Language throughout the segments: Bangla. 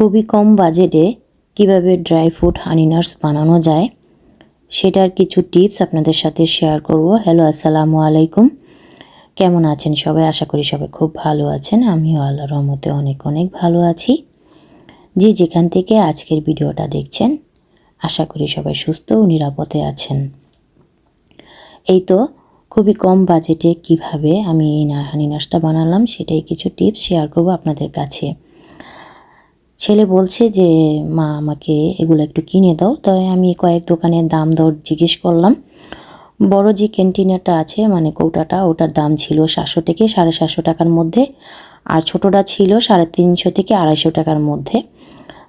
খুবই কম বাজেটে কীভাবে ড্রাই ফ্রুট হানি নাটস বানানো যায়, সেটার কিছু টিপস আপনাদের সাথে শেয়ার করব। হ্যালো আসসালামু আলাইকুম। কেমন আছেন সবাই? আশা করি সবাই খুব ভালো আছেন। আমিও আল্লাহ রহমতে অনেক অনেক ভালো আছি। যে যেখান থেকে আজকের ভিডিওটা দেখছেন, আশা করি সবাই সুস্থ ও নিরাপদে আছেন। এই তো, খুবই কম বাজেটে কীভাবে আমি এই হানি নাশটা বানালাম, সেটাই কিছু টিপস শেয়ার করব আপনাদের কাছে। ছেলে বলছে যে, মা, আমাকে এগুলো একটু কিনে দাও। তাই আমি কয়েক দোকানের দাম দর জিজ্ঞেস করলাম। বড় যে ক্যান্টিনারটা আছে মানে কৌটাটা, ওটার দাম ছিল সাতশো থেকে সাড়ে সাতশো টাকার মধ্যে আর ছোটোটা ছিল সাড়ে তিনশো থেকে আড়াইশো টাকার মধ্যে।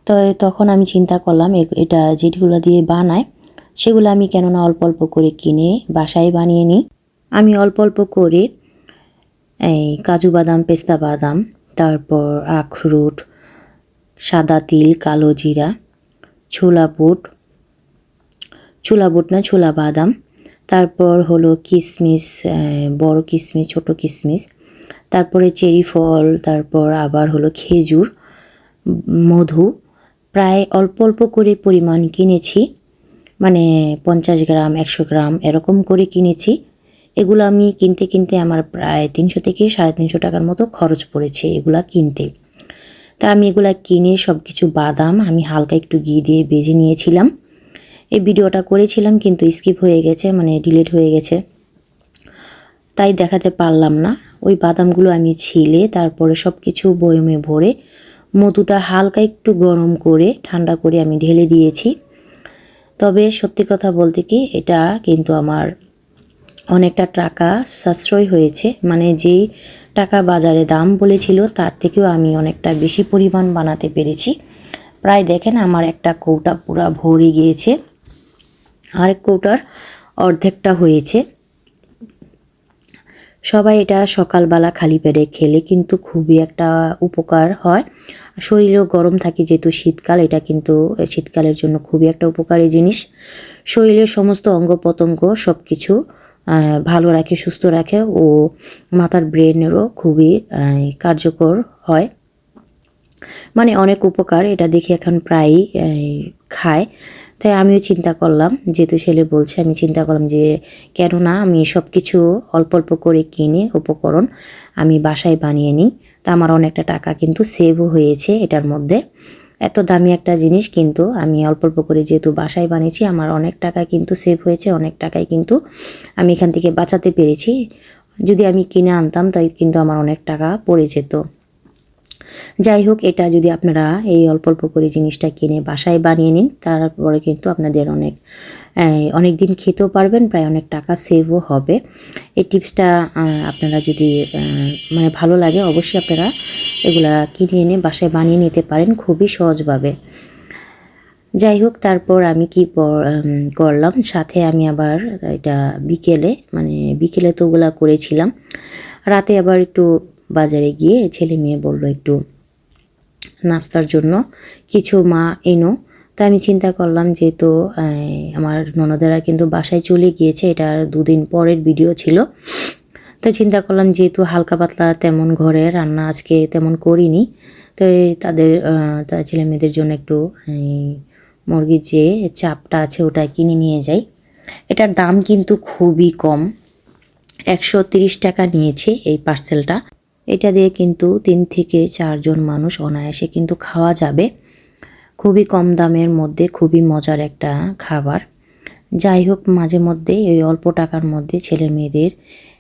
তো তখন আমি চিন্তা করলাম এটা যেগুলো দিয়ে বানায়, সেগুলো আমি কেননা অল্প অল্প করে কিনে বাসায় বানিয়ে নিই। আমি অল্প অল্প করে, এই কাজু বাদাম, পেস্তা বাদাম, তারপর আখরুট সাদা তিল কালো জিরা ছোলা বুট। ছোলা বুট না ছোলা বাদাম। তারপর হলো আহ, বড় কিশমিশ ছোট কিশমিশ তারপরে চেরি ফল তারপর আবার হলো খেজুর মধু। প্রায় অল্প অল্প করে পরিমাণ কিনেছি। মানে পঞ্চাশ গ্রাম একশো গ্রাম এরকম করে কিনেছি। এগুলো আমি কিনতে কিনতে আমার প্রায় তিনশো থেকে সাড়ে তিনশো টাকার মতো খরচ পড়েছে এগুলা কিনতে। তা আমি এগুলা কিনে সব কিছু বাদাম আমি হালকা একটু ঘি দিয়ে বেজে নিয়েছিলাম। এই ভিডিওটা করেছিলাম কিন্তু স্কিপ হয়ে গেছে মানে ডিলিট হয়ে গেছে। তাই দেখাতে পারলাম না। ওই বাদামগুলো আমি ছিলে, তারপরে সব কিছু বয়মে ভরে মধুটা হালকা একটু গরম করে, ঠান্ডা করে আমি ঢেলে দিয়েছি। তবে সত্যি কথা বলতে কি, এটা কিন্তু আমার অনেকটা টাকা সাশ্রয় হয়েছে। মানে যেই টাকা বাজারে দাম বলেছিল, তার থেকেও আমি অনেকটা বেশি পরিমাণ বানাতে পেরেছি। প্রায় দেখেন আমার একটা কৌটা পুরা ভরে গিয়েছে। আরেক কৌটার অর্ধেকটা হয়েছে। সবাই এটা সকালবেলা খালি পেটে খেলে কিন্তু খুবই একটা উপকার হয়। শরীরেও গরম থাকে যেহেতু শীতকাল, এটা কিন্তু শীতকালের জন্য খুবই একটা উপকারী জিনিস। শরীরের সমস্ত অঙ্গ প্রত্যঙ্গ সব কিছু ভালো রাখে, সুস্থ রাখে ও মাথার ব্রেনেরও খুবই কার্যকর হয়। মানে অনেক উপকার এটা দেখে এখন প্রায়ই খায়। তাই আমিও চিন্তা করলাম, যেহেতু ছেলে বলছে, আমি চিন্তা করলাম যে কেন না আমি সব কিছু অল্প অল্প করে কিনে উপকরণ আমি বাসায় বানিয়ে নিই। তা আমার অনেকটা টাকা কিন্তু সেভও হয়েছে এটার মধ্যে। এত দামি একটা জিনিস কিন্তু আমি অল্প অল্প করে যেহেতু বাসায় বানিয়েছি, আমার অনেক টাকা কিন্তু সেভ হয়েছে, অনেক টাকাই কিন্তু আমি এখান থেকে বাঁচাতে পেরেছি। যদি আমি কিনে আনতাম তাই কিন্তু আমার অনেক টাকা পড়ে যেত। যাই হোক, এটা যদি আপনারা এই অল্প অল্প করে জিনিসটা কিনে বাসায় বানিয়ে নিন, তারপরে কিন্তু আপনাদের অনেক অনেক দিন খেতেও পারবেন, প্রায় অনেক টাকা সেভও হবে। এই টিপসটা আপনারা যদি মানে ভালো লাগে, অবশ্যই আপনারা এগুলা কিনে এনে বাসায় বানিয়ে নিতে পারেন খুবই সহজভাবে। যাই হোক, তারপর আমি কি করলাম, সাথে আমি আবার এটা বিকেলে মানে বিকেলে তো ওগুলা করেছিলাম। রাতে আবার একটু বাজারে গিয়ে ছেলে মেয়ে বলল, একটু নাস্তার জন্য কিছু মা এনো। তা আমি চিন্তা করলাম যেহেতু আমার ননদেরা কিন্তু বাসায় চলে গিয়েছে, এটা দুদিন পরের ভিডিও ছিল। তো চিন্তা করলাম যেহেতু হালকা পাতলা তেমন ঘরে রান্না আজকে তেমন করিনি, তো তাদের ছেলে মেয়েদের জন্য একটু মুরগির যে চাপটা আছে ওটা কিনে নিয়ে যাই। এটার দাম কিন্তু খুবই কম, একশো টাকা নিয়েছে এই পার্সেলটা এটা দিয়ে কিন্তু তিন থেকে চারজন মানুষ অনায়াসে কিন্তু খাওয়া যাবে। খুবই কম দামের মধ্যে, খুবই মজার একটা খাবার। যাই হোক, মাঝে মধ্যে, এই অল্প টাকার মধ্যে ছেলে মেয়েদের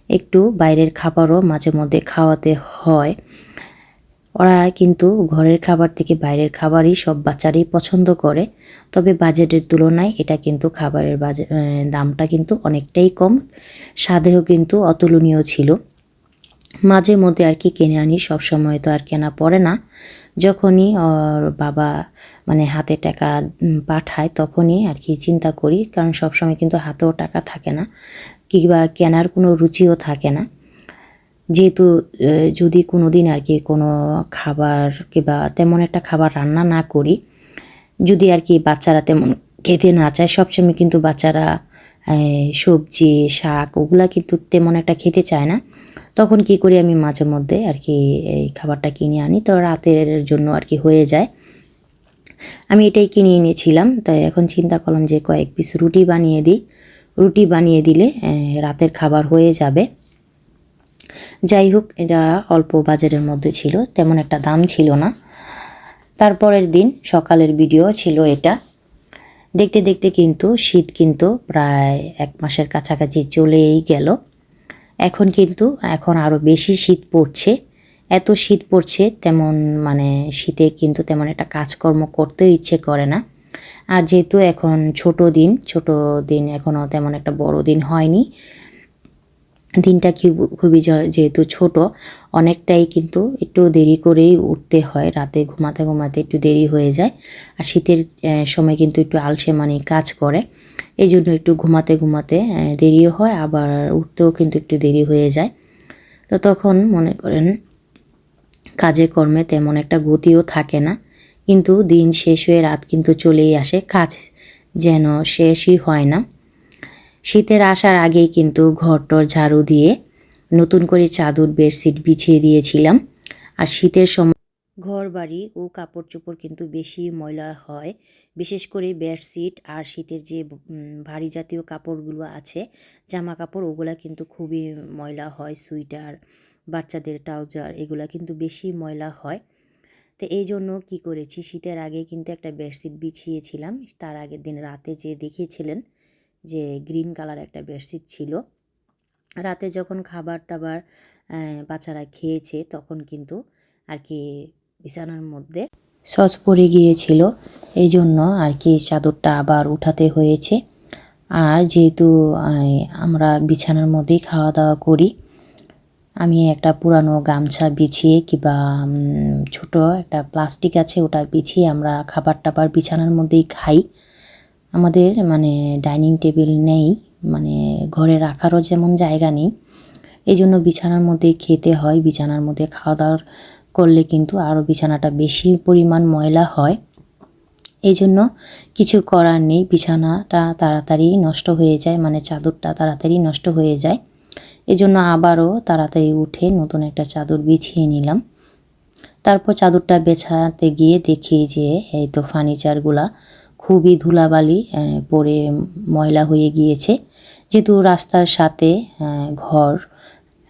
একটু বাইরের খাবারও মাঝে মধ্যে খাওয়াতে হয়। ওরা কিন্তু ঘরের খাবার থেকে বাইরের খাবারই সব বাচ্চারাই পছন্দ করে। তবে বাজেটের তুলনায় এটা কিন্তু খাবারের বাজে দামটা কিন্তু অনেকটাই কম। স্বাদেও কিন্তু অতুলনীয় ছিল। মাঝে মধ্যে আর কি কিনে আনি, সব সময় তো আর কেনা পড়ে না। যখনই ওর বাবা মানে হাতে টাকা পাঠায় তখনই আর কি চিন্তা করি, কারণ সব সময় কিন্তু হাতেও টাকা থাকে না, কিংবা কেনার কোনো রুচিও থাকে না। যেহেতু যদি কোনো দিন আর কি কোনো খাবার কিংবা তেমন একটা খাবার রান্না না করি, যদি আর কি বাচ্চারা তেমন খেতে না চায় সবসময় কিন্তু বাচ্চারা সবজি, শাক, ওগুলা কিন্তু তেমন একটা খেতে চায় না। তখন কি করি আমি মাঝে মধ্যে আর কি এই খাবারটা কিনে আনি। তো রাতের জন্য আর কি হয়ে যায়। আমি এটাই কিনে এনেছিলাম। তাই এখন চিন্তা করলাম যে কয়েক পিস রুটি বানিয়ে দিই। রুটি বানিয়ে দিলে রাতের খাবার হয়ে যাবে। যাই হোক, এটা অল্প বাজারের মধ্যে ছিল, তেমন একটা দাম ছিল না। তারপরের দিন সকালের ভিডিও ছিল এটা। দেখতে দেখতে কিন্তু শীত কিন্তু প্রায় এক মাসের কাছাকাছি চলেই গেল। এখন কিন্তু, এখন আরও বেশি শীত পড়ছে। এত শীত পড়ছে, তেমন মানে শীতে কিন্তু তেমন একটা কাজকর্ম করতে ইচ্ছে করে না। আর যেহেতু এখন ছোট দিন ছোট দিন এখনও তেমন একটা বড় দিন হয়নি দিনটা খুব- খুবই যেহেতু ছোট, অনেকটাই কিন্তু একটু দেরি করেই উঠতে হয়। রাতে ঘুমাতে ঘুমাতে একটু দেরি হয়ে যায় আর শীতের সময় কিন্তু একটু আলসে আলসেমানি কাজ করে। এই জন্য একটু ঘুমাতে ঘুমাতে দেরিও হয়, আবার উঠতেও কিন্তু একটু দেরি হয়ে যায়। তো তখন মনে করেন কাজে কর্মে তেমন একটা গতিও থাকে না। কিন্তু দিন শেষ হয়ে রাত কিন্তু চলেই আসে, কাজ যেন শেষই হয় না। শীতের আসার আগেই কিন্তু ঘরটর ঝাড়ু দিয়ে নতুন করে চাদর, বেডশিট বিছিয়ে দিয়েছিলাম। আর শীতের সময় ঘর বাড়ি ও কাপড় চোপড় কিন্তু বেশি ময়লা হয়। বিশেষ করে বেডশিট আর শীতের যে ভারী জাতীয় কাপড়গুলো আছে জামা কাপড় ওগুলা কিন্তু খুবই ময়লা হয়। সুইটার, বাচ্চাদের ট্রাউজার, এগুলা কিন্তু বেশি ময়লা হয়। তো এই জন্য কী করেছি? শীতের আগে কিন্তু একটা বেডশিট বিছিয়েছিলাম। তার আগের দিন রাতে যে দেখিয়েছিলেন যে গ্রিন কালার একটা বেডশিট ছিল। রাতে যখন খাবার টাবার বাচ্চারা খেয়েছে, তখন কিন্তু আর কি বিছানার মধ্যে সস পড়ে গিয়েছিল। এই জন্য আর কি চাদরটা আবার উঠাতে হয়েছে। আর যেহেতু আমরা বিছানার মধ্যেই খাওয়া দাওয়া করি, আমি একটা পুরানো গামছা বিছিয়ে কিংবা ছোট একটা প্লাস্টিক আছে, ওটা বিছিয়ে আমরা খাবার টাবার বিছানার মধ্যেই খাই। আমাদের মানে ডাইনিং টেবিল নেই মানে ঘরে রাখারও যেমন জায়গা নেই। এই জন্য বিছানার মধ্যে খেতে হয়, বিছানার মধ্যে খাওয়া দাওয়া করলে কিন্তু আরও বিছানাটা বেশি পরিমাণ ময়লা হয়। এই জন্য কিছু করার নেই, বিছানাটা তাড়াতাড়ি নষ্ট হয়ে যায় মানে চাদরটা তাড়াতাড়ি নষ্ট হয়ে যায়। এই জন্য আবারও তাড়াতাড়ি উঠে নতুন একটা চাদর বিছিয়ে নিলাম। তারপর চাদরটা বেছাতে গিয়ে দেখি যে, এই তো ফার্নিচারগুলা খুবই ধুলাবালি পড়ে ময়লা হয়ে গিয়েছে। যেহেতু রাস্তার সাথে ঘর,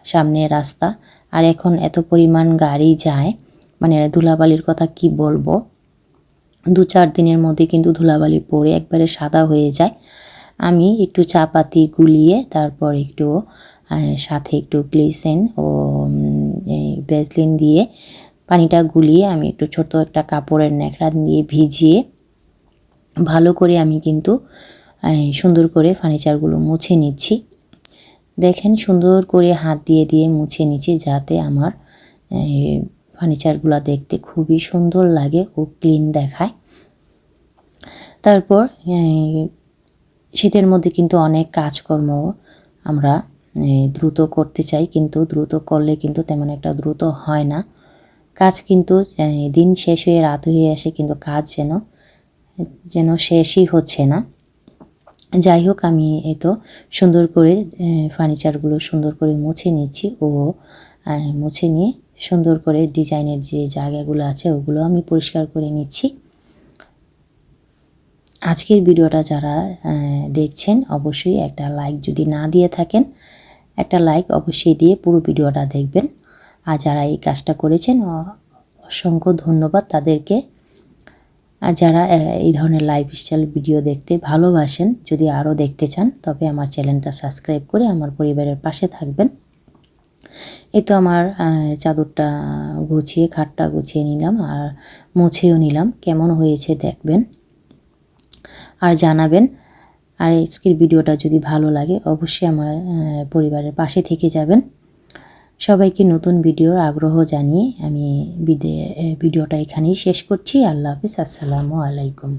সামনে রাস্তা, আর এখন এত পরিমাণ গাড়ি যায় মানে ধুলাবালির কথা কি বলব? দু চার দিনের মধ্যে কিন্তু ধুলাবালি পড়ে একবারে সাদা হয়ে যায়। আমি একটু চা পাতি গুলিয়ে তারপর একটু সাথে একটু গ্লিসেন ও বেসলিন দিয়ে পানিটা গুলিয়ে আমি একটু ছোট একটা কাপড়ের ন্যাকড়া দিয়ে ভিজিয়ে ভালো করে আমি কিন্তু সুন্দর করে ফার্নিচারগুলো মুছে নিচ্ছি। দেখেন সুন্দর করে হাত দিয়ে দিয়ে মুছে নিচ্ছি যাতে আমার ফার্নিচারগুলো দেখতে খুবই সুন্দর লাগে ও ক্লিন দেখায়। তারপর শীতের মধ্যে কিন্তু অনেক কাজকর্ম আমরা দ্রুত করতে চাই। কিন্তু দ্রুত করলে কিন্তু তেমন একটা দ্রুত হয় না। কাজ কিন্তু দিন শেষ হয়ে রাত হয়ে আসে কিন্তু কাজ যেন যেন শেষই হচ্ছে না। যাই হোক, আমি এই তো সুন্দর করে ফার্নিচারগুলো সুন্দর করে মুছে নিচ্ছি ও মুছে নিয়ে সুন্দর করে ডিজাইনের যে জায়গাগুলো আছে, ওগুলো আমি পরিষ্কার করে নিচ্ছি। আজকের ভিডিওটা যারা দেখছেন, অবশ্যই একটা লাইক যদি না দিয়ে থাকেন, একটা লাইক অবশ্যই দিয়ে পুরো ভিডিওটা দেখবেন। আর যারা এই কাজটা করেছেন অসংখ্য ধন্যবাদ তাদেরকে। আর যারা এই ধরনের লাইফস্টাইল ভিডিও দেখতে ভালোবাসেন, যদি আরও দেখতে চান, তবে আমার চ্যানেলটা সাবস্ক্রাইব করে আমার পরিবারের পাশে থাকবেন। এই তো আমার চাদরটা গুছিয়ে, খাটটা গুছিয়ে নিলাম আর মুছেও নিলাম। কেমন হয়েছে দেখবেন। আর জানাবেন, আর আজকের ভিডিওটা যদি ভালো লাগে, অবশ্যই আমার পরিবারের পাশে থেকে যাবেন। সবাইকে নতুন ভিডিওর আগ্রহ জানিয়ে আমি ভিডিওটা এখানেই শেষ করছি। আল্লাহ হাফিজ। আসসালামু আলাইকুম।